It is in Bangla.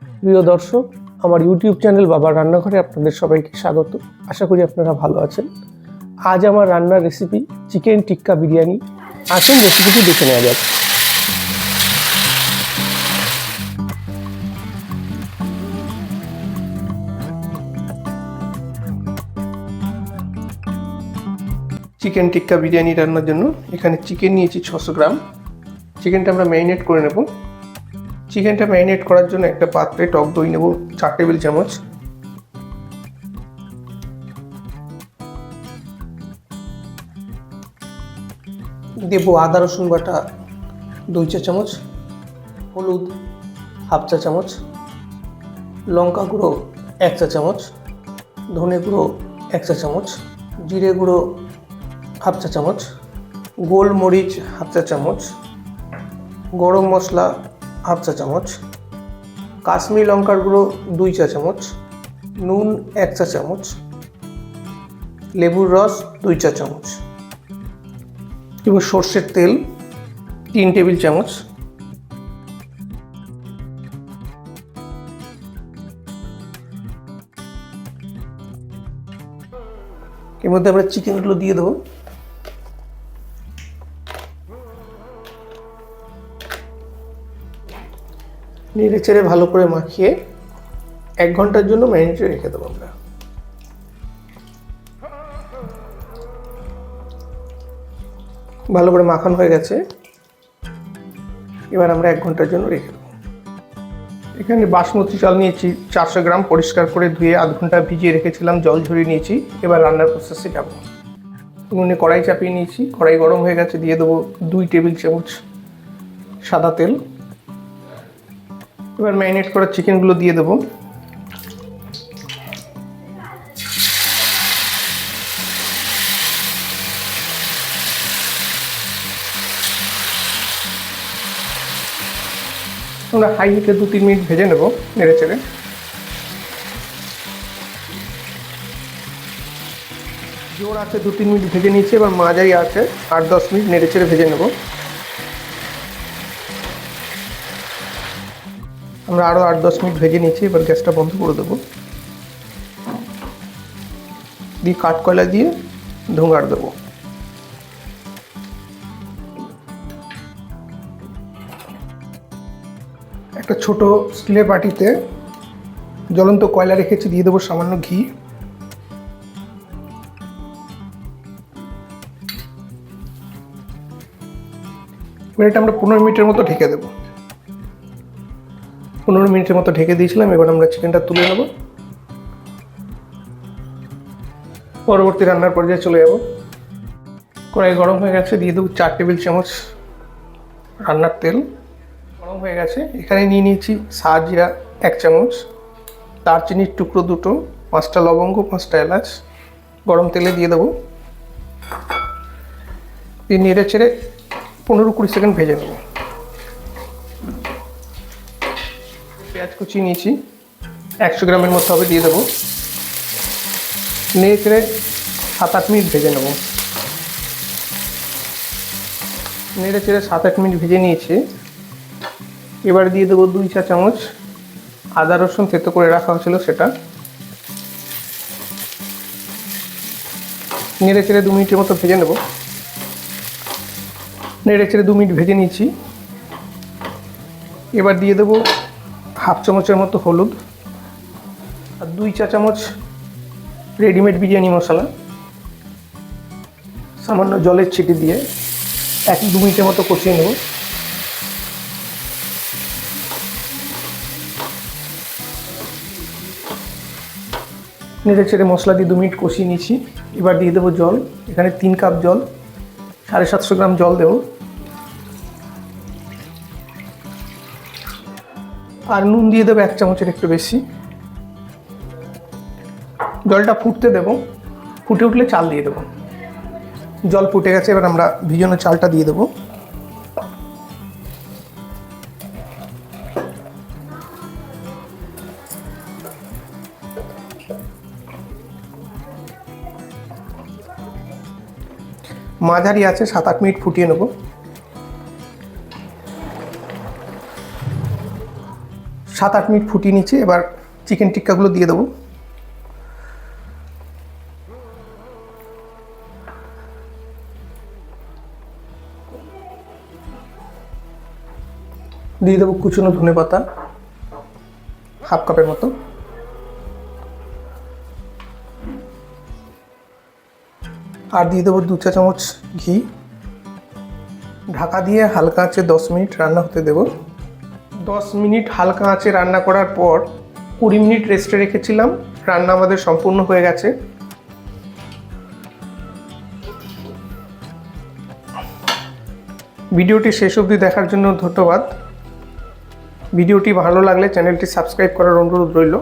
প্রিয় দর্শক, আমার ইউটিউব চ্যানেল বাবার রান্নাঘরে আপনাদের সবাইকে স্বাগত। আশা করি আপনারা ভালো আছেন। আজ আমার রান্নার রেসিপি চিকেন টিক্কা বিরিয়ানি আসুন রেসিপিটি দেখে নেওয়া যাক। চিকেন টিক্কা বিরিয়ানি রান্নার জন্য এখানে চিকেন নিয়েছি ছশো গ্রাম। চিকেনটা আমরা ম্যারিনেট করে নেব। চিকেনটা ম্যারিনেট করার জন্য একটা পাত্রে টক দই নেব, চার টেবিল চামচ। দেবো আদা, রসুন বাটা, দুই চা চামচ। হলুদ, হাফ চা চামচ। লঙ্কা গুঁড়ো, এক চা চামচ। ধনে গুঁড়ো, এক চা চামচ। জিরে গুঁড়ো, হাফ চা চামচ। গোলমরিচ, হাফ চা চামচ। গরম মশলা হাফ চা চামচ। কাশ্মীরি লঙ্কার গুঁড়ো দুই চা চামচ। নুন এক চা চামচ। লেবুর রস দুই চা চামচ। এবার সর্ষের তেল তিন টেবিল চামচ। এর মধ্যে আমরা চিকেনগুলো দিয়ে দেবো। নেড়ে চেড়ে ভালো করে মাখিয়ে এক ঘণ্টার জন্য ম্যারিনেটে রেখে দেবো আমরা। ভালো করে মাখানো হয়ে গেছে। এবার আমরা এক ঘণ্টার জন্য রেখে দেবো। এখানে বাসমতি চাল নিয়েছি, চারশো গ্রাম পরিষ্কার করে ধুয়ে আধ ঘণ্টা ভিজিয়ে রেখেছিলাম, জল ঝরিয়ে নিয়েছি। এবার রান্নার প্রসেসে যাব। উনুনে কড়াই চাপিয়ে নিয়েছি, কড়াই গরম হয়ে গেছে, দিয়ে দেবো দুই টেবিল চামচ সাদা তেল। এবার ম্যারিনেট করা চিকেনগুলো দিয়ে দেবো। আমরা হাই হিটে দু তিন মিনিট ভেজে নেব নেড়ে চেড়ে। জোর আছে দু তিন মিনিট ভেজে নিয়েছি, এবার মাঝারি আছে আট দশ মিনিট নেড়ে চেড়ে ভেজে নেব। আমরা আরও আট, দশ মিনিট ভেজে নিয়েছি, এবার গ্যাসটা বন্ধ করে দেবো। দিয়ে কাঠ কয়লা দিয়ে ধোঁগাড় দেবো। একটা ছোট স্টিলের বাটিতে জ্বলন্ত কয়লা রেখেছি, দিয়ে দেবো সামান্য ঘি। এটা আমরা পনেরো মিনিটের মতো ঢেকে দেবো। পনেরো মিনিটের মতো ঢেকে দিয়েছিলাম, এবার আমরা চিকেনটা তুলে নেব। পরবর্তী রান্নার পর্যায়ে চলে যাব। কড়াই গরম হয়ে গেছে, দিয়ে দেবো চার টেবিল চামচ রান্নার তেল। গরম হয়ে গেছে, এখানে নিয়ে নিয়েছি জিরা এক চামচ, দারচিনির টুকরো দুটো, পাঁচটা লবঙ্গ, পাঁচটা এলাচ। গরম তেলে দিয়ে দেবো। দিয়ে নেড়ে চেড়ে পনেরো কুড়ি সেকেন্ড ভেজে নেব। পেঁয়াজ কুচি নিয়েছি। একশো গ্রামের মতো হবে, দিয়ে দেবো। নেড়ে সাত আট মিনিট ভেজে নেব। নেড়ে চেড়ে সাত আট মিনিট ভেজে নিয়েছি। এবার দিয়ে দেবো দুই চা চামচ আদা রসুন থেতো করে রাখা হয়েছিল সেটা। নেড়ে চেড়ে দু মিনিটের মতো ভেজে নেব। নেড়ে চেড়ে দু মিনিট ভেজে নিয়েছি। এবার দিয়ে দেবো হাফ চামচের মতো হলুদ, আর দুই চা চামচ রেডিমেড বিরিয়ানি মশলা। সামান্য জলের ছিটি দিয়ে এক দু মিনিটের মতো কষিয়ে নেব। নেড়ে চেড়ে মশলা দিয়ে দু মিনিট কষিয়ে নিয়েছি। এবার দিয়ে দেবো জল। এখানে তিন কাপ জল, সাড়ে সাতশো গ্রাম জল দেবো। আর নুন দিয়ে দেবো এক চামচের একটু বেশি। জলটা ফুটতে দেবো। ফুটে উঠলে চাল দিয়ে দেবো। জল ফুটে গেছে, এবার আমরা ভিজানো চালটা দিয়ে দেবো। মাঝারি আছে, সাত আট মিনিট ফুটিয়ে নেব। সাত আট মিনিট ফুটিয়ে নিচ্ছি, এবার চিকেন টিক্কাগুলো দিয়ে দেবো। দিয়ে দেবো কুচনো ধনে পাতা, হাফ কাপের মতো। আর দিয়ে দেবো দু চা চামচ ঘি। ঢাকা দিয়ে হালকা আঁচে দশ মিনিট রান্না হতে দেব। দশ মিনিট হালকা আঁচে রান্না করার পর কুড়ি মিনিট রেস্টে রেখেছিলাম। রান্না আমাদের সম্পূর্ণ হয়ে গেছে। ভিডিওটি শেষ অবধি দেখার জন্য ধন্যবাদ। ভিডিওটি ভালো লাগলে চ্যানেলটি সাবস্ক্রাইব করার অনুরোধ রইল।